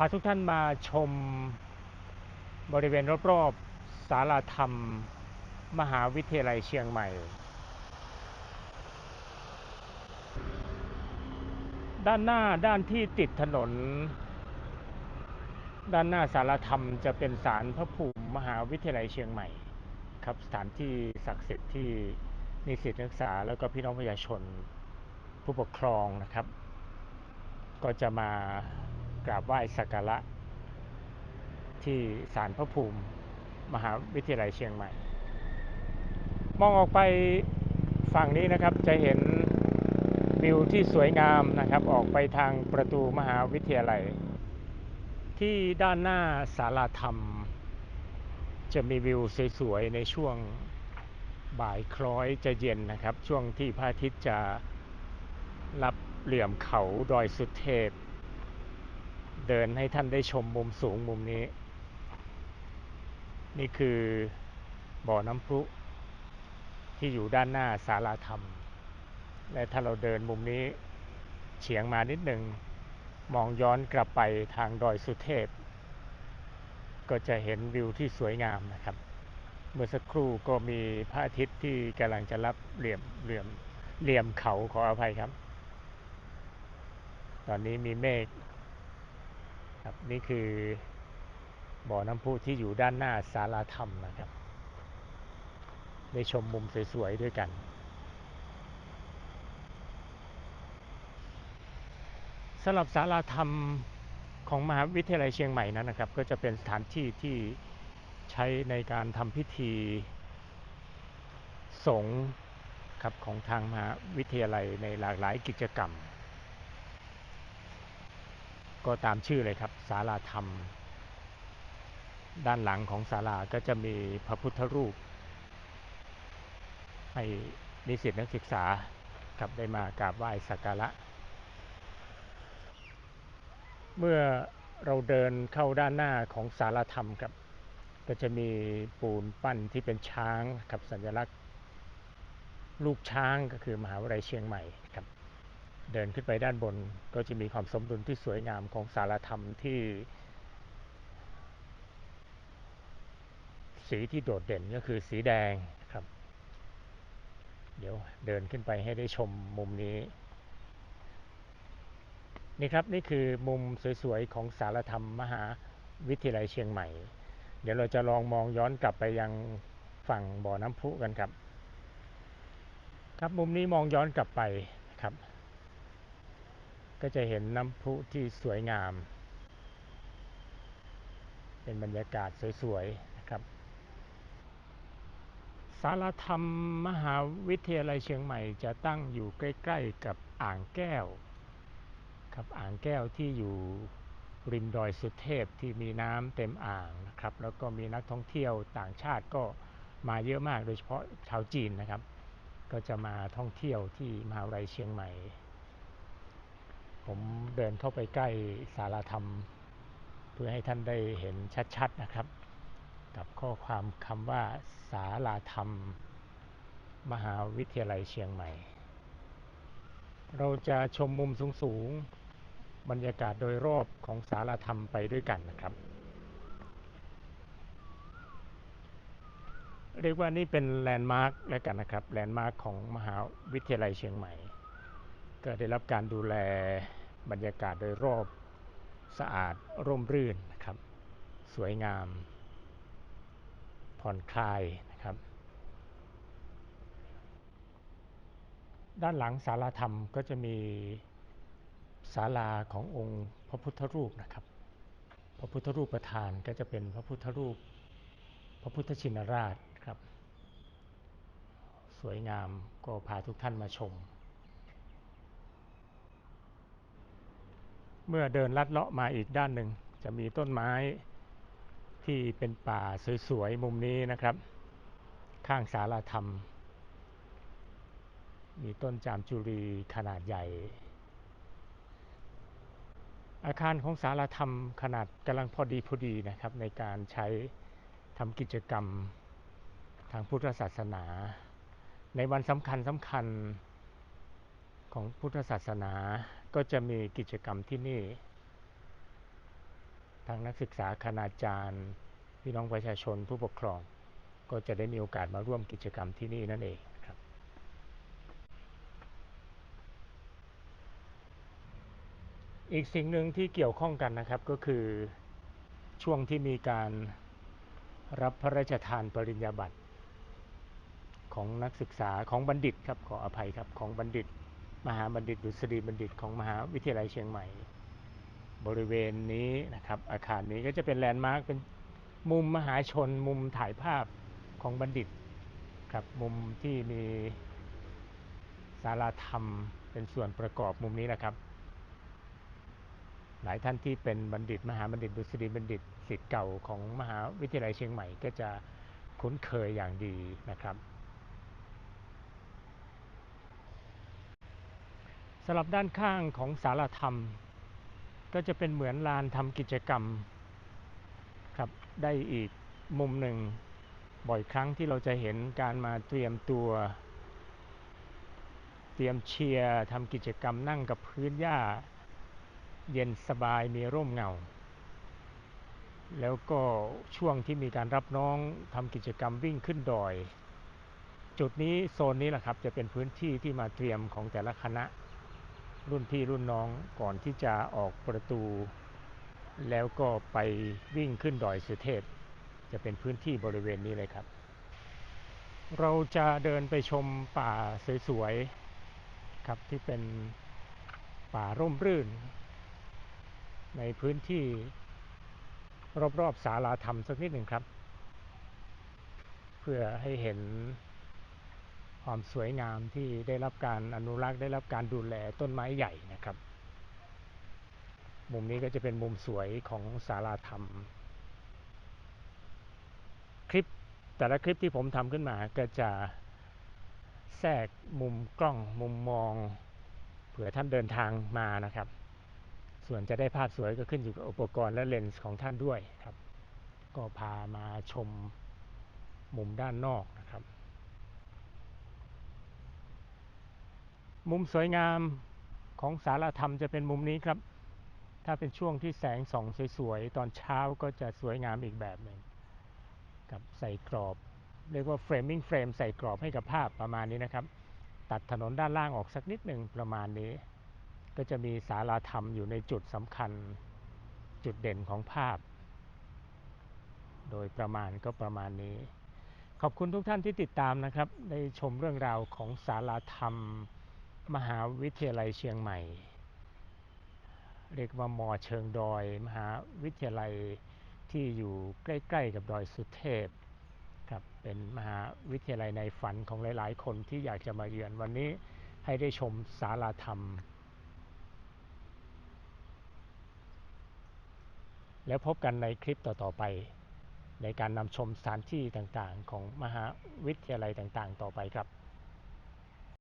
พาทุกท่านมาชมบริเวณรอบๆศาลาธรรม มหาวิทยาลัยเชียงใหม่ ด้านหน้าด้านที่ติดถนน ด้านหน้าศาลาธรรมจะเป็นศาลพระภูมิมหาวิทยาลัยเชียงใหม่ ครับสถานที่ศักดิ์สิทธิ์ที่นิสิตนักศึกษาแล้วก็พี่น้องประชาชนผู้ปกครองนะครับ ก็จะมา กราบไหว้สักการะที่ศาลพระภูมิ มหาวิทยาลัยเชียงใหม่ มองออกไปฝั่งนี้นะครับจะเห็นวิวที่สวยงามนะครับ ออกไปทางประตูมหาวิทยาลัย ที่ด้านหน้าศาลาธรรม จะมีวิวสวยๆในช่วงบ่ายคล้อยจะเย็นนะครับ ช่วงที่พระอาทิตย์จะรับเหลี่ยมเขาดอยสุเทพ เดินให้ท่านได้ชมมุมสูงมุมนี้ นี่คือบ่อน้ำพุ ที่อยู่ด้านหน้าศาลาธรรม และถ้าเราเดินมุมนี้เฉียงมานิดหนึ่ง มองย้อนกลับไปทางดอยสุเทพ ก็จะเห็นวิวที่สวยงามนะครับ เมื่อสักครู่ก็มีพระอาทิตย์ที่กำลังจะรับเหลี่ยมเหลี่ยมเหลี่ยมเขาขออภัยครับ ตอนนี้มีเมฆ ครับนี่คือบ่อน้ำพุที่อยู่ด้านหน้าศาลาธรรมนะครับ ได้ชมมุมสวยๆด้วยกัน สำหรับศาลาธรรมของมหาวิทยาลัยเชียงใหม่นั้นนะครับ ก็จะเป็นสถานที่ที่ใช้ในการทำพิธีสงฆ์ครับของทางมหาวิทยาลัยในหลากหลายกิจกรรม ก็ตามชื่อเลยครับศาลาธรรม ด้านหลังของศาลาก็จะมีพระพุทธรูป ให้นิสิตนักศึกษาครับได้มากราบไหว้สักการะ เมื่อเราเดินเข้าด้านหน้าของศาลาธรรมครับ ก็จะมีปูนปั้นที่เป็นช้างกับสัญลักษณ์ลูกช้างก็คือมหาวิทยาลัยเชียงใหม่ครับ เดินขึ้นไปด้านบนก็จะมีความสมดุลที่สวยงามของศาลาธรรมที่ สีที่โดดเด่นก็คือสีแดงครับ เดี๋ยวเดินขึ้นไปให้ได้ชมมุมนี้ นี่ครับนี่คือมุมสวยๆของสารธรรมมหาวิทยาลัยเชียงใหม่ เดี๋ยวเราจะลองมองย้อนกลับไปยังฝั่งบ่อน้ำพุกันครับ ครับมุมนี้มองย้อนกลับไปครับ ก็จะเห็นน้ำพุที่สวยงาม เป็นบรรยากาศสวยๆนะครับ สารธรรมมหาวิทยาลัยเชียงใหม่จะตั้งอยู่ใกล้ๆกับอ่างแก้ว ครับอ่างแก้วที่อยู่ริมดอยสุเทพที่มีน้ำเต็มอ่างนะครับ แล้วก็มีนักท่องเที่ยวต่างชาติก็มาเยอะมากโดยเฉพาะชาวจีนนะครับ ก็จะมาท่องเที่ยวที่มหาวิทยาลัยเชียงใหม่ ผมเดินเข้าไปใกล้สารธรรม เพื่อให้ท่านได้เห็นชัดๆนะครับ กับข้อความคำว่าสาราธรรม มหาวิทยาลัยเชียงใหม่ เราจะชมมุมสูงๆ บรรยากาศโดยรอบของสาราธรรมไปด้วยกันนะครับ เรียกว่านี่เป็นแลนด์มาร์คแล้วกันนะครับ แลนด์มาร์คของมหาวิทยาลัยเชียงใหม่ ก็ได้รับการดูแล บรรยากาศโดยรอบสะอาดร่มรื่นนะครับ สวยงาม ผ่อนคลายนะครับ ด้านหลังศาลาธรรมก็จะมีศาลาขององค์พระพุทธรูปนะครับ พระพุทธรูปประธานก็จะเป็นพระพุทธรูป พระพุทธชินราชครับ สวยงามก็พาทุกท่านมาชม เมื่อเดินลัดเลาะมาอีกด้านหนึ่ง จะมีต้นไม้ที่เป็นป่าสวยๆมุมนี้นะครับ ข้างศาลาธรรม มีต้นจามจุรีขนาดใหญ่ อาคารของศาลาธรรมขนาดกำลังพอดีพอดีนะครับ ในการใช้ทำกิจกรรมทางพุทธศาสนา ในวันสำคัญสำคัญของพุทธศาสนา ก็จะมีกิจกรรมที่นี่ ทางนักศึกษาคณาจารย์พี่น้องประชาชนผู้ปกครอง ก็จะได้มีโอกาสมาร่วมกิจกรรมที่นี่นั่นเองครับ อีกสิ่งหนึ่งที่เกี่ยวข้องกันนะครับก็คือช่วงที่มีการรับพระราชทานปริญญาบัตรของนักศึกษาของบัณฑิตครับขออภัยครับของบัณฑิต มหาบัณฑิตดุษฎีบัณฑิตของมหาวิทยาลัยเชียงใหม่ บริเวณนี้นะครับ อาคารนี้ก็จะเป็นแลนด์มาร์กเป็นมุมมหาชนมุมถ่ายภาพของบัณฑิตครับมุมที่มีศาลาธรรมเป็นส่วนประกอบมุมนี้นะครับ หลายท่านที่เป็นบัณฑิต มหาบัณฑิตดุษฎีบัณฑิตศิษย์เก่าของมหาวิทยาลัยเชียงใหม่ ก็จะคุ้นเคยอย่างดีนะครับ สำหรับด้านข้างของศาลาธรรม ก็จะเป็นเหมือนลานทำกิจกรรมครับได้อีกมุมหนึ่งบ่อยครั้งที่เราจะเห็นการมาเตรียมตัว เตรียมเชียร์ทำกิจกรรมนั่งกับพื้นหญ้า เย็นสบายมีร่มเงา แล้วก็ช่วงที่มีการรับน้องทำกิจกรรมวิ่งขึ้นดอย จุดนี้โซนนี้แหละครับจะเป็นพื้นที่ที่มาเตรียมของแต่ละคณะ รุ่นพี่รุ่นน้องก่อนที่จะออกประตู แล้วก็ไปวิ่งขึ้นดอยสุเทพ จะเป็นพื้นที่บริเวณนี้เลยครับ เราจะเดินไปชมป่าสวยๆครับที่เป็นป่าร่มรื่น ในพื้นที่รอบๆศาลาธรรมสักนิดหนึ่งครับ เพื่อให้เห็น ความสวยงามที่ได้รับการอนุรักษ์ได้รับการดูแลต้นไม้ใหญ่นะครับ มุมนี้ก็จะเป็นมุมสวยของศาลาธรรม คลิปแต่ละคลิปที่ผมทำขึ้นมาก็จะแทรกมุมกล้องมุมมองเผื่อท่านเดินทางมานะครับ ส่วนจะได้ภาพสวยก็ขึ้นอยู่กับอุปกรณ์และเลนส์ของท่านด้วยครับ ก็พามาชมมุมด้านนอกนะครับ มุมสวยงามของสารธรรมจะเป็นมุมนี้ครับ ถ้าเป็นช่วงที่แสงส่องสวยๆ ตอนเช้าก็จะสวยงามอีกแบบหนึ่งกับใส่กรอบ เรียกว่าเฟรมมิ่งเฟรมใส่กรอบให้กับภาพประมาณนี้นะครับ ตัดถนนด้านล่างออกสักนิดหนึ่งประมาณนี้ ก็จะมีสาราธรรมอยู่ในจุดสำคัญจุดเด่นของภาพ โดยประมาณก็ประมาณนี้ ขอบคุณทุกท่านที่ติดตามนะครับ ได้ชมเรื่องราวของสาราธรรม มหาวิทยาลัยเชียงใหม่ เรียกว่ามอเชิงดอย มหาวิทยาลัยที่อยู่ใกล้ ๆ กับดอยสุเทพครับเป็นมหาวิทยาลัยในฝันของหลาย ๆ คนที่อยากจะมาเยือนวันนี้ให้ได้ชมศาลาธรรม แล้วพบกันในคลิปต่อ ๆ ไป ในการนำชมสถานที่ต่าง ๆ ของมหาวิทยาลัยต่าง ๆ ต่อไปครับ